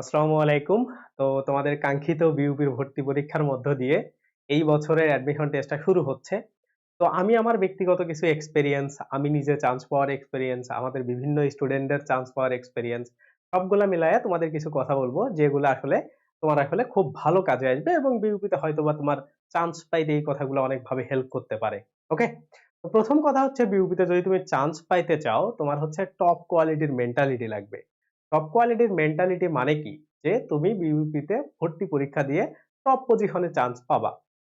আসসালামু আলাইকুম। তো তোমাদের কাঙ্ক্ষিত বিউপির ভর্তি পরীক্ষার মধ্য দিয়ে এই বছরের অ্যাডমিশন টেস্টটা শুরু হচ্ছে। তো আমি আমার ব্যক্তিগত কিছু এক্সপেরিয়েন্স আমি নিজে চান্স পাওয়ার এক্সপেরিয়েন্স আমাদের বিভিন্ন স্টুডেন্টদের চান্স পাওয়ার এক্সপেরিয়েন্স সবগুলা মিলায়া তোমাদের কিছু কথা বলব, যেগুলো আসলে তোমার আসলে খুব ভালো কাজে আসবে এবং বিউপিতে হয়তো বা তোমার চান্স পাইতে এই কথাগুলো অনেকভাবে হেল্প করতে পারে। ওকে তো প্রথম কথা হচ্ছে বিউপিতে যদি তুমি চান্স পাইতে চাও, তোমার হচ্ছে টপ কোয়ালিটির মেন্টালিটি লাগবে। টপ কোয়ালিটির মেন্টালিটি মানে কি? যে তুমি বিউপিতে ভর্তি পরীক্ষা দিয়ে টপ পজিশনে চান্স পাবা।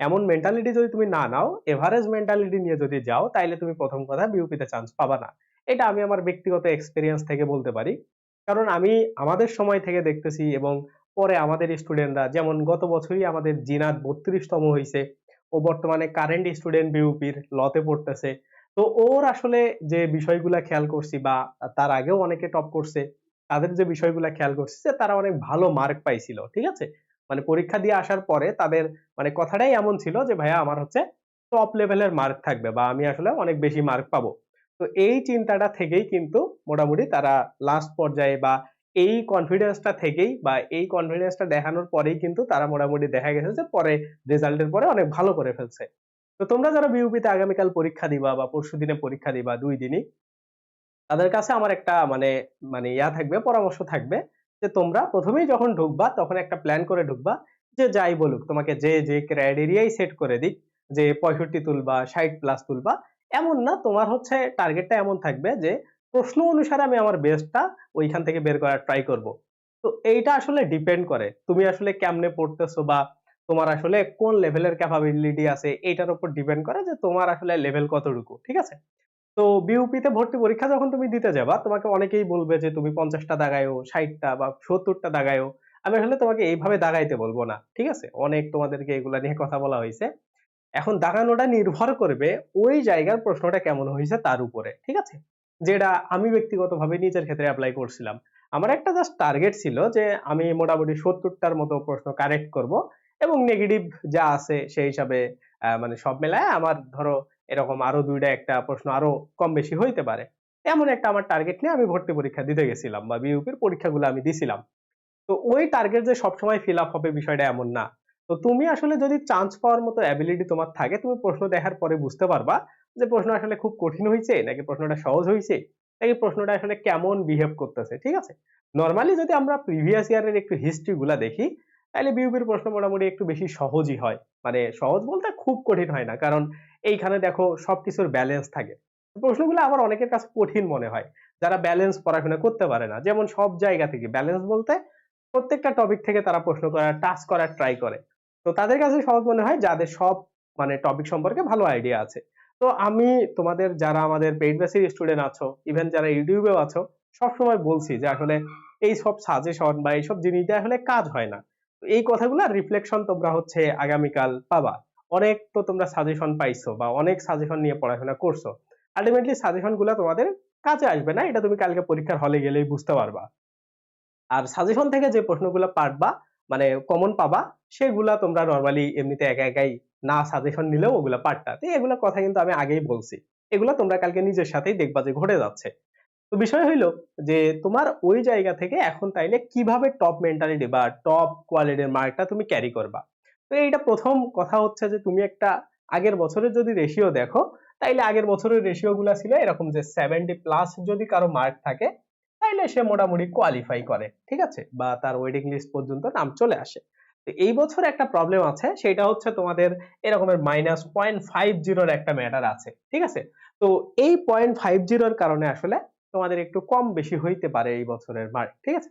এমন মেন্টালিটি যদি তুমি না নাও এভারেজ মেন্টালিটি নিয়ে যদি যাও, তাইলে তুমি প্রথম কথা বিউপিতে চান্স পাবা না। এটা আমি আমার ব্যক্তিগত এক্সপিরিয়েন্স থেকে বলতে পারি। কারণ আমি আমাদের সময় থেকে দেখতেছি এবং পরে আমাদের স্টুডেন্টরা যেমন গত বছরই আমাদের জিনাত বত্রিশতম হয়েছে ও বর্তমানে কারেন্ট স্টুডেন্ট বিউপির লতে পড়তেছে। তো ওর আসলে যে বিষয়গুলা খেয়াল করছি বা তার আগেও অনেকে টপ করছে তাদের যে বিষয়গুলো খেয়াল করছি যে তারা অনেক ভালো মার্ক পাইছিল, ঠিক আছে? মানে পরীক্ষা দিয়ে আসার পরে তাদের মানে কথাটাই এমন ছিল যে, ভাইয়া, আমার হচ্ছে টপ লেভেলের মার্ক থাকবে বা আমি আসলে অনেক বেশি মার্ক পাবো। তো এই চিন্তাটা থেকেই কিন্তু মোটামুটি তারা লাস্ট পর্যায়ে বা এই কনফিডেন্সটা থেকেই বা এই কনফিডেন্সটা দেখানোর পরেই কিন্তু তারা মোটামুটি দেখা গেছে যে পরে রেজাল্টের পরে অনেক ভালো করে ফেলছে। তো তোমরা যারা বিউপিতে আগামীকাল পরীক্ষা দিবা বা পরশু দিনে পরীক্ষা দিবা দুই দিনই তাদের কাছে আমার একটা মানে মানে ইয়া থাকবে, পরামর্শ থাকবে যে তোমরা প্রথমেই যখন ঢুকবা, তখন একটা প্ল্যান করে ঢুকবা যে যাই বলুক, তোমাকে যে যে ক্রাইটেরিয়াই সেট করে দিক, যে পঁয়ষট্টি তুলবা, ষাট প্লাস তুলবা, এমন না, তোমার হচ্ছে টার্গেটটা এমন থাকবে যে প্রশ্ন অনুসারে আমি আমার বেস্টটা ওইখান থেকে বের করার ট্রাই করব। তো এইটা আসলে ডিপেন্ড করে, তুমি আসলে কেমনে পড়তেছো বা তোমার আসলে কোন লেভেলের ক্যাপাবিলিটি আছে, এইটার উপর ডিপেন্ড করে যে তোমার আসলে লেভেল কতটুকু, ঠিক আছে? তো বিউপিতে ভর্তি পরীক্ষা যখন তুমি দিতে যাবা, তোমাকে অনেকেই বলবে যে তুমি পঞ্চাশটা দাগায়ও ষাটটা বা সত্তরটা দাগায়ও আমি আসলে তোমাকে এইভাবে দাগাইতে বলব না, ঠিক আছে? অনেক তোমাদেরকে এগুলা নিয়ে কথা বলা হয়েছে এখন দাগানোটা নির্ভর করবে ওই জায়গার প্রশ্নটা কেমন হয়েছে তার উপরে, ঠিক আছে? যেটা আমি ব্যক্তিগতভাবে নিজের ক্ষেত্রে অ্যাপ্লাই করছিলাম। আমার একটা জাস্ট টার্গেট ছিল যে আমি মোটামুটি সত্তরটার মতো প্রশ্ন কারেক্ট করব এবং নেগেটিভ যা আছে সেই হিসাবে মানে সব মেলায় আমার ধরো এরকম আরও দুইটা একটা প্রশ্ন আরও কম বেশি হইতে পারে। এমন একটা আমার টার্গেট নিয়ে আমি ভর্তি পরীক্ষা দিতে গেছিলাম বা বিউপির পরীক্ষাগুলো আমি দিছিলাম। তো ওই টার্গেট যে সবসময় ফিল আপ হবে বিষয়টা এমন না। তো তুমি আসলে যদি চান্স পাওয়ার মতো অ্যাবিলিটি তোমার থাকে, তুমি প্রশ্ন দেখার পরে বুঝতে পারবা যে প্রশ্ন আসলে খুব কঠিন হয়েছে নাকি প্রশ্নটা সহজ হয়েছে নাকি প্রশ্নটা আসলে কেমন বিহেভ করতেছে, ঠিক আছে? নর্মালি যদি আমরা প্রিভিয়াস ইয়ারের একটু হিস্ট্রি গুলা দেখি তাহলে বিউপির প্রশ্ন মোটামুটি একটু বেশি সহজই হয়। মানে সহজ বলতে খুব কঠিন হয় না, কারণ এইখানে দেখো সবকিছুর ব্যালেন্স থাকে। প্রশ্নগুলো আবার অনেকের কাছে কঠিন মনে হয়, যারা ব্যালেন্স পড়াশোনা করতে পারে না। যেমন সব জায়গা থেকে ব্যালেন্স বলতে প্রত্যেকটা টপিক থেকে তারা প্রশ্ন করার টাচ করার ট্রাই করে। তো তাদের কাছে সহজ মনে হয় যাদের সব মানে টপিক সম্পর্কে ভালো আইডিয়া আছে। তো আমি তোমাদের যারা আমাদের পেইড বেসিক স্টুডেন্ট আছো ইভেন যারা ইউটিউবেও আছো, সবসময় বলছি যে আসলে এই সব সাজেশন বা এইসব জিনিস আসলে কাজ হয় না। এই কথাগুলো রিফ্লেকশন তোমরা হচ্ছে আগামীকাল পাবা। অনেক তো তোমরা সাজেশন পাইছো বা অনেক সাজেশন নিয়ে পড়াশোনা করছ। আলটিমেটলি সাজেশনগুলা তোমাদের কাজে আসবে না, এটা তুমি কালকে পরীক্ষার হলে গেলেই বুঝতে পারবা। আর সাজেশন থেকে যে প্রশ্নগুলো পারবা মানে কমন পাবা, সেগুলা তোমরা নর্মালি এমনিতে একা একাই না সাজেশন নিলেও ওগুলা পারতা। তো এগুলা কথা কিন্তু আমি আগেই বলছি। এগুলা তোমরা কালকে নিজের সাথেই দেখবা যে ঘটে যাচ্ছে। তো বিষয় হইল যে তোমার ওই জায়গা থেকে এখন তাইলে কীভাবে টপ মেন্টালিটি বা টপ কোয়ালিটির মার্কটা তুমি ক্যারি করবা? তো এইটা প্রথম কথা হচ্ছে যে তুমি একটা আগের বছরের যদি রেশিও দেখো, তাইলে আগের বছরের রেশিও গুলা ছিল এরকম যে সেভেন্টি প্লাস যদি কারও মার্ক থাকে, তাইলে সে মোটামুটি কোয়ালিফাই করে, ঠিক আছে? বা তার ওয়েটিং লিস্ট পর্যন্ত নাম চলে আসে। তো এই বছর একটা প্রবলেম আছে, সেটা হচ্ছে তোমাদের এরকমের মাইনাস পয়েন্ট ফাইভ জিরোর একটা ম্যাটার আছে, ঠিক আছে? তো এই পয়েন্ট ফাইভ জিরোর কারণে আসলে তোমাদের একটু কম বেশি হইতে পারে এই বছরের মার্ক ঠিক আছে?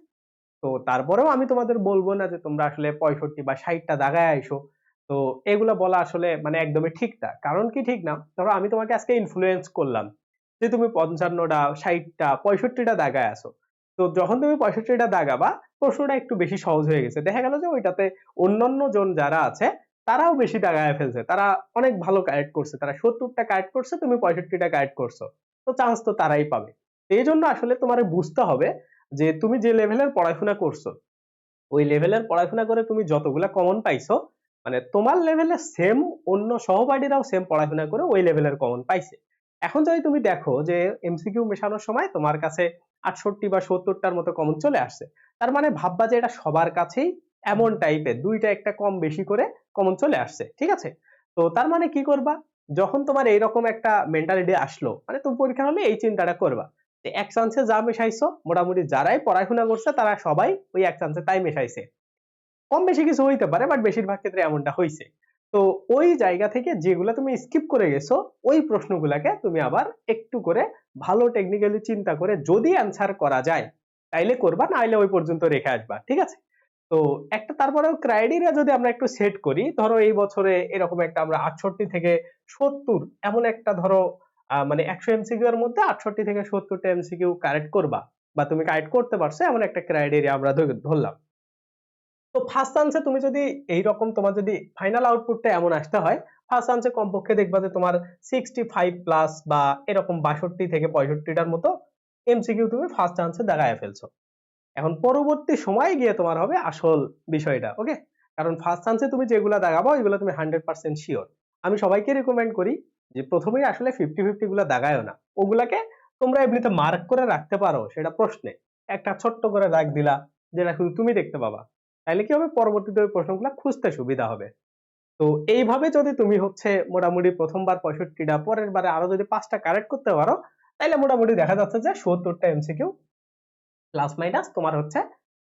তো তারপরেও আমি তোমাদের বলব না যে তোমরা আসলে পঁয়ষট্টি বা ষাটটা দাগায় আইসো। তো এগুলো বলা আসলে মানে একদমই ঠিক না। কারণ কি ঠিক না? ধরো আমি তোমাকে আজকে ইনফ্লুয়েন্স করলাম যে তুমি পঞ্চান্নটা, ষাটটা, পঁয়ষট্টিটা দাগায় আসো তো যখন তুমি পঁয়ষট্টিটা দাগাবা প্রশ্নটা একটু বেশি সহজ হয়ে গেছে। দেখা গেল যে ওইটাতে অন্যান্য জন যারা আছে, তারাও বেশি দাগায় ফেলছে। তারা অনেক ভালো কারেক্ট করছে। তারা সত্তরটা কারেক্ট করছে, তুমি পঁয়ষট্টিটা কারেক্ট করছ। তো চান্স তো তারাই পাবে। এই জন্য আসলে তোমার বুঝতে হবে যে তুমি যে লেভেলের পড়াশোনা করছ, ওই লেভেলের পড়াশোনা করে তুমি যতগুলা কমন পাইছো মানে তোমার লেভেলে সেম অন্য সহপাঠীরাও সেম পড়াশোনা করে ওই লেভেলের কমন পাইছে। এখন যদি তুমি দেখো যে এমসিকিউ মেশানোর সময় তোমার কাছে আটষট্টি বা সত্তরটার মতো কমন চলে আসছে, তার মানে ভাববা যে এটা সবার কাছেই এমন টাইপের দুইটা একটা কম বেশি করে কমন চলে আসছে, ঠিক আছে? তো তার মানে কি করবা? যখন তোমার এইরকম একটা মেন্টালিটি আসলো মানে তুমি পরীক্ষা হলে এই চিন্তাটা করবা। এক চান্সে যা মেশাইছো, মোটামুটি যারাই পড়াশোনা করছে, তারা সবাই ওই এক চান্সে তাই মেশাইছে। কম বেশি কিছু হইতে পারে বাট বেশিরভাগ ক্ষেত্রে এমনটা হয়েছে তো ওই জায়গা থেকে যেগুলা তুমি স্কিপ করে গেছো, ওই প্রশ্নগুলাকে তুমি আবার একটু করে ভালো টেকনিক্যালি চিন্তা করে যদি অ্যান্সার করা যায়, তাইলে করবা, নাইলে ওই পর্যন্ত রেখে আসবা, ঠিক আছে? তো একটা তারপরেও ক্রাইটেরিয়া যদি আমরা একটু সেট করি, ধরো এই বছরে এরকম একটা আমরা আটষট্টি থেকে সত্তর, এমন একটা ধরো মানে একশো এমসিকিউ এর মধ্যে আটষট্টি থেকে সত্তরটা এমসিকিউ কারেক্ট করবা বা তুমি কারেক্ট করতে পারছ, এমন একটা ক্রাইটেরিয়া আমরা ধরলাম। তো ফার্স্ট চান্সে তুমি যদি এইরকম তোমার যদি ফাইনাল আউটপুটটা এমন আসতে হয় ফার্স্ট চান্সে কমপক্ষে দেখবা যে তোমার সিক্সটি ফাইভ প্লাস বা এরকম বাষট্টি থেকে পঁয়ষট্টিটার মতো এমসিকিউ তুমি ফার্স্ট চান্সে দাগায় ফেলছো। এখন পরবর্তী সময় গিয়ে তোমার হবে আসল বিষয়টা ওকে কারণ ফার্স্ট চান্সে তুমি যেগুলো দাগাবো ওইগুলো তুমি হান্ড্রেড পার্সেন্ট শিওর আমি সবাইকে রেকমেন্ড করি যে প্রথমেই আসলে ফিফটি ফিফটি গুলো দাগায়ও না। ওগুলাকে তোমরা এমনিতে মার্ক করে রাখতে পারো, সেটা প্রশ্নে। একটা ছোট্ট করে দাগ দিলা, যেটা শুধু তুমি দেখতে পাবা। তাহলে কি হবে? পরবর্তীতে ওই প্রশ্নগুলো খুঁজতে সুবিধা হবে। তো এইভাবে যদি তুমি হচ্ছে মোটামুটি প্রথমবার পঁয়ষট্টিটা পরের বারে আরও যদি পাঁচটা কারেক্ট করতে পারো তাহলে মোটামুটি দেখা যাচ্ছে যে সত্তরটা এমসিকিউ প্লাস মাইনাস তোমার হচ্ছে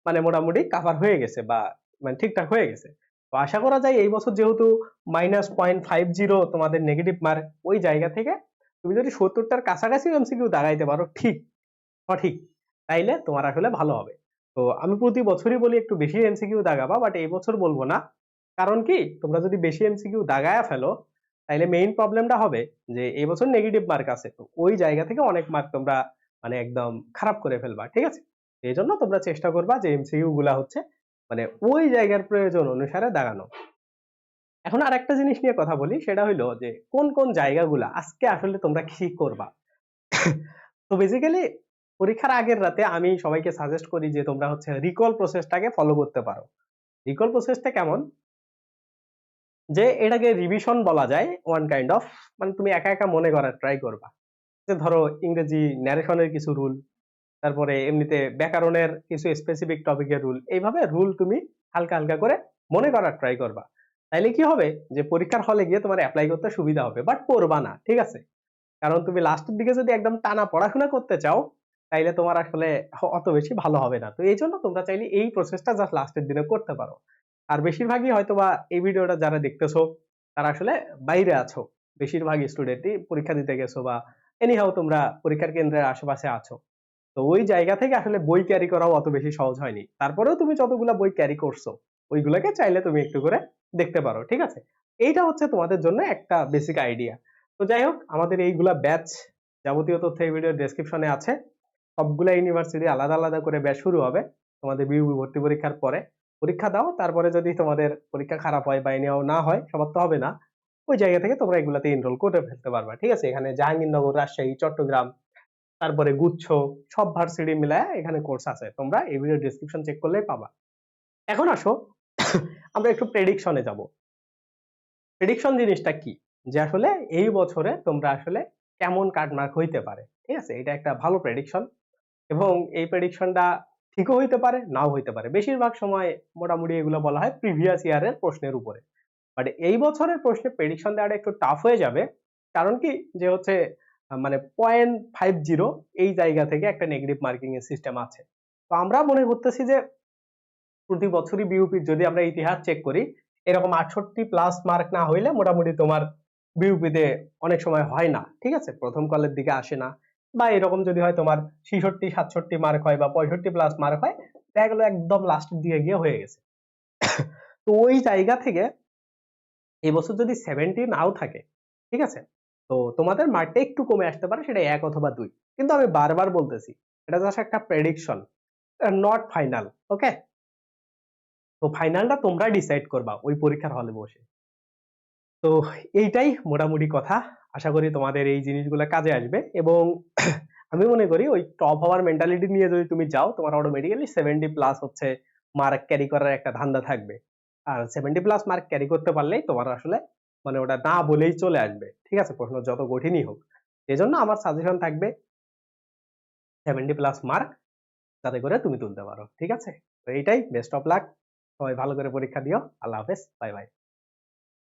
মানে মোটামুটি কাভার হয়ে গেছে বা মানে ঠিকঠাক হয়ে গেছে। তো আশা করা যায় এই বছর যেহেতু মাইনাস পয়েন্ট ফাইভ জিরো তোমাদের নেগেটিভ মার্ক ওই জায়গা থেকে তুমি যদি সত্তরটার কাছাকাছি এমসিকিউ দাগাইতে পারো, ঠিক, সঠিক, তাইলে তোমার আসলে ভালো হবে। তো আমি প্রতি বছরই বলি একটু বেশি এমসিকিউ দাগাবা বাট এই বছর বলব না। কারণ কি? তোমরা যদি বেশি এমসিকিউ দাগায়া ফেলো, তাইলে মেইন প্রবলেমটা হবে যে এই বছর নেগেটিভ মার্ক আছে, তো ওই জায়গা থেকে অনেক মার্ক তোমরা মানে একদম খারাপ করে ফেলবা, ঠিক আছে? এই জন্য তোমরা চেষ্টা করবা যে এমসিকিউ গুলা হচ্ছে মানে ওই জায়গার প্রয়োজন অনুসারে দাগানো এখন আর একটা জিনিস নিয়ে কথা বলি, সেটা হইল যে কোন কোন জায়গাগুলা আজকে আসলে তোমরা কি করবা? তো বেসিক্যালি পরীক্ষার আগের রাতে আমি সবাইকে সাজেস্ট করি যে তোমরা হচ্ছে রিকল প্রসেসটাকে ফলো করতে পারো। রিকল প্রসেসটা কেমন? যে এটাকে রিভিশন বলা যায় ওয়ান কাইন্ড অফ মানে তুমি একা একা মনে করার ট্রাই করবা। যে ধরো ইংরেজি ন্যারেশনের কিছু রুল তারপরে এমনিতে ব্যাকরণের কিছু স্পেসিফিক টপিকের রুল এইভাবে রুল তুমি হালকা হালকা করে মনে করার ট্রাই করবা। তাইলে কি হবে? যে পরীক্ষার হলে গিয়ে তোমার অ্যাপ্লাই করতে সুবিধা হবে। বাট পড়বা না, ঠিক আছে? কারণ তুমি লাস্টের দিকে যদি একদম টানা পড়াশোনা করতে চাও, তাইলে তোমার আসলে অত বেশি ভালো হবে না। তো এই জন্য তোমরা চাইলে এই প্রসেসটা জাস্ট লাস্টের দিনে করতে পারো। আর বেশিরভাগই হয়তো বা এই ভিডিওটা যারা দেখতেছো, তারা আসলে বাইরে আছো। বেশিরভাগ স্টুডেন্টই পরীক্ষা দিতে গেছো বা এনিহাও তোমরা পরীক্ষার কেন্দ্রের আশেপাশে আছো। তো ওই জায়গা থেকে আসলে বই ক্যারি করাও অত বেশি সহজ হয়নি। তারপরেও তুমি যতগুলা বই ক্যারি করছ, ওইগুলোকে চাইলে তুমি একটু করে দেখতে পারো, ঠিক আছে? এইটা হচ্ছে তোমাদের জন্য একটা বেসিক আইডিয়া তো যাই হোক, আমাদের এইগুলা ব্যাচ যাবতীয় তথ্য এই ভিডিও ডেসক্রিপশনে আছে। সবগুলা ইউনিভার্সিটি আলাদা আলাদা করে ব্যাচ শুরু হবে। তোমাদের বিউবি ভর্তি পরীক্ষার পরে পরীক্ষা দাও, তারপরে যদি তোমাদের পরীক্ষা খারাপ হয় বা এনেও না হয়, সবার তো হবে না। ওই জায়গা থেকে তোমরা এগুলাতে এনরোল করে ফেলতে পারবা, ঠিক আছে? এখানে জাহাঙ্গীরনগর, রাজশাহী, চট্টগ্রাম তারপরে গুচ্ছ, সব ভার্সিটি মিলায় এখানে কোর্স আছে। তোমরা এই ভিডিও ডেসক্রিপশন চেক করলেই পাবা। এখন আসো, আমরা একটু প্রেডিকশনে যাব। প্রেডিকশন জিনিসটা কি? যে আসলে এই বছরে তোমরা আসলে কেমন কাটমার্ক হইতে পারে, ঠিক আছে? এটা একটা ভালো প্রেডিকশন এবং এই প্রেডিকশনটা ঠিকও হইতে পারে, নাও হইতে পারে। বেশিরভাগ সময় মোটামুটি এগুলো বলা হয় প্রিভিয়াস ইয়ারের প্রশ্নের উপরে। বাট এই বছরের প্রশ্নে প্রেডিকশন দেওয়াটা একটু টাফ হয়ে যাবে। কারণ কি? যে হচ্ছে মানে পয়েন্ট ফাইভ জিরো এই জায়গা থেকে একটা নেগেটিভ মার্কিং এর সিস্টেম আছে। তো আমরা মনে করতেছি যে প্রতি বছরই বিউপির যদি আমরা ইতিহাস চেক করি, এরকম আটষট্টি প্লাস মার্ক না হইলে মোটামুটি তোমার বিউপিতে অনেক সময় হয় না, ঠিক আছে? প্রথম কলের দিকে আসে না। বা এরকম যদি হয় তোমার ছিষট্টি, সাতষট্টি মার্ক হয় বা পঁয়ষট্টি প্লাস মার্ক হয়, দেখা গেলো একদম লাস্টের দিকে গিয়ে হয়ে গেছে। তো ওই জায়গা থেকে এবছর যদি সেভেন্টি নাও থাকে, ঠিক আছে? তো তোমাদের মার্কটা একটু কমে আসতে পারে, সেটা এক অথবা দুই। কিন্তু আমি বারবার বলতেছি, এটা জাস্ট একটা প্রেডিকশন নট ফাইনাল ওকে তো ফাইনালটা তোমরা ডিসাইড করবা ওই পরীক্ষার হলে বসে। তো এইটাই মোটামুটি কথা। আশা করি তোমাদের এই জিনিসগুলো কাজে আসবে এবং আমি মনে করি ওই টপ হওয়ার মেন্টালিটি নিয়ে যদি তুমি যাও, তোমার অটোমেটিক্যালি সেভেন্টি প্লাস হচ্ছে মার্ক ক্যারি করার একটা ধান্দা থাকবে। আর সেভেন্টি প্লাস মার্ক ক্যারি করতে পারলেই তোমার আসলে মানে ওটা না বলেই চলে আসবে। ঠিক আছে? প্রশ্ন যত কঠিনই হোক। এজন্য আমার সাজেশন থাকবে সেভেন্টি প্লাস মার্ক যাতে করে তুমি তুলতে পারো। ঠিক আছে? তো এইটাই বেস্ট অফ লাক সবাই ভালো করে পরীক্ষা দিও। আল্লাহ হাফেজ। Bye bye